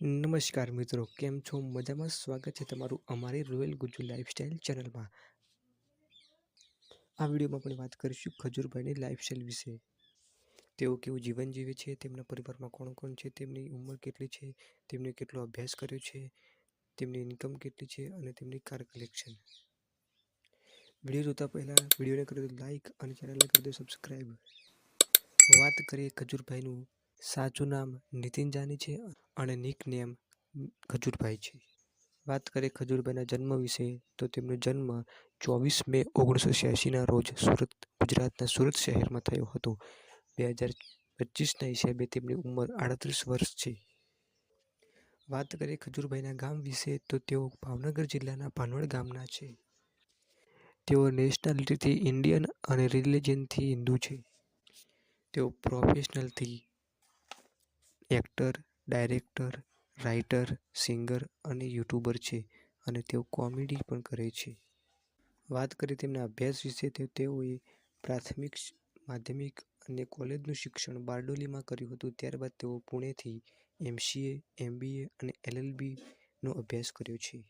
નમસ્કાર મિત્રો, કેમ છો? મજામાં? સ્વાગત છે તમારું અમારી રોયલ ગુજુ લાઇફસ્ટાઈલ ચેનલમાં. આ વિડીયોમાં આપણે વાત કરીશું ખજૂરભાઈની લાઇફસ્ટાઈલ વિશે. તેઓ કેવું જીવન જીવે છે, તેમના પરિવારમાં કોણ કોણ છે, તેમની ઉંમર કેટલી છે તેમણે કેટલો અભ્યાસ કર્યો છે, તેમની ઇન્કમ કેટલી છે અને તેમની કાર કલેક્શન વીડિયો જોતા પહેલાં વિડીયોને કરી દો લાઈક અને ચેનલને કરી દો સબસ્ક્રાઈબ વાત કરીએ ખજૂરભાઈનું. સાચું નામ નીતિન જાની છે અને નિક નેમ ખજૂરભાઈ છે. વાત કરીએ ખજૂરભાઈના જન્મ વિશે, તો તેમનો જન્મ ચોવીસ મે ઓગણીસો છ્યાસીના રોજ સુરત, ગુજરાતના સુરત શહેરમાં થયો હતો. બે હજાર પચીસના હિસાબે તેમની ઉંમર આડત્રીસ વર્ષ છે. વાત કરીએ ખજૂરભાઈના ગામ વિશે, તો તેઓ ભાવનગર જિલ્લાના ભાનવડ ગામના છે. તેઓ નેશનાલિટીથી ઇન્ડિયન અને રિલિજનથી હિન્દુ છે. તેઓ પ્રોફેશનલથી એક્ટર, ડાયરેક્ટર રાઇટર સિંગર અને યુટ્યુબર છે અને તેઓ કોમેડી પણ કરે છે. વાત કરીએ તેમના અભ્યાસ વિશે, તો તેઓએ પ્રાથમિક માધ્યમિક અને કોલેજનું શિક્ષણ બારડોલીમાં કર્યું હતું. ત્યારબાદ તેઓ પુણેથી એમસીએ, એમબીએ અને એલએલબીનો અભ્યાસ કર્યો છે.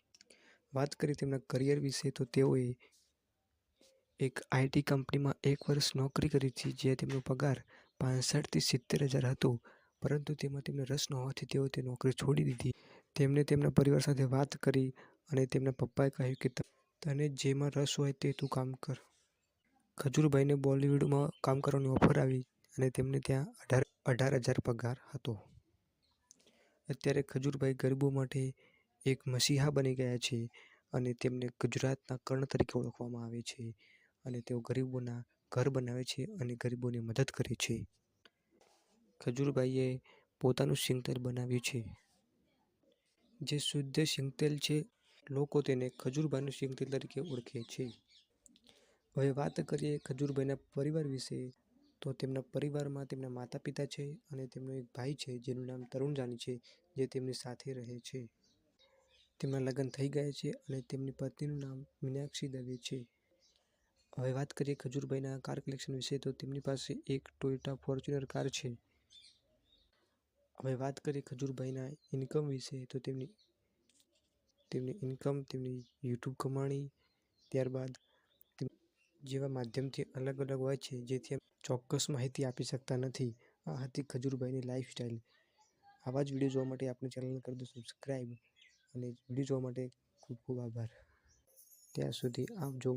વાત કરીએ તેમના કરિયર વિશે, તો તેઓએ એક આઈટી કંપનીમાં એક વર્ષ નોકરી કરી હતી, જ્યાં તેમનો પગાર પાંસઠથી સિત્તેર હજાર હતો. પરંતુ તેમાં તેમને રસ ન હોવાથી તેઓ તે નોકરી છોડી દીધી. તેમણે તેમના પરિવાર સાથે વાત કરી અને તેમના પપ્પાએ કહ્યું કે તને જેમાં રસ હોય તે તું કામ કર. ખજૂરભાઈને બોલિવૂડમાં કામ કરવાની ઓફર આવી અને તેમને ત્યાં અઢાર અઢાર હજાર પગાર હતો. અત્યારે ખજૂરભાઈ ગરીબો માટે એક મસીહા બની ગયા છે અને તેમને ગુજરાતના કર્ણ તરીકે ઓળખવામાં આવે છે અને તેઓ ગરીબોના ઘર બનાવે છે અને ગરીબોની મદદ કરે છે. ખજૂરભાઈએ પોતાનું સિંગતેલ બનાવ્યું છે. જે શુદ્ધ સિંગતેલ છે, લોકો તેને ખજૂરભાઈનું સિંગતેલ તરીકે ઓળખે છે. હવે વાત કરીએ ખજૂરભાઈના પરિવાર વિશે, તો તેમના પરિવારમાં તેમના માતા પિતા છે અને તેમનો એક ભાઈ છે, જેનું નામ તરુણ જાની છે, જે તેમની સાથે રહે છે. તેમના લગ્ન થઈ ગયા છે અને તેમની પત્નીનું નામ મીનાક્ષી દવે છે. હવે વાત કરીએ ખજૂરભાઈના કાર કલેક્શન વિશે, તો તેમની પાસે એક ટોયોટા ફોર્ચ્યુનર કાર છે. હવે વાત કરીએ ખજૂરભાઈના ઇન્કમ વિશે તો તેમની તેમની ઇન્કમ તેમની યુટ્યુબ કમાણી, ત્યારબાદ જેવા માધ્યમથી અલગ અલગ હોય છે, જેથી ચોક્કસ માહિતી આપી શકતા નથી. આ હતી ખજૂરભાઈની લાઈફસ્ટાઈલ આવા જ વીડિયો જોવા માટે આપણી ચેનલને કરી દો સબસ્ક્રાઈબ અને વીડિયો જોવા માટે ખૂબ ખૂબ આભાર. ત્યાં સુધી આવજો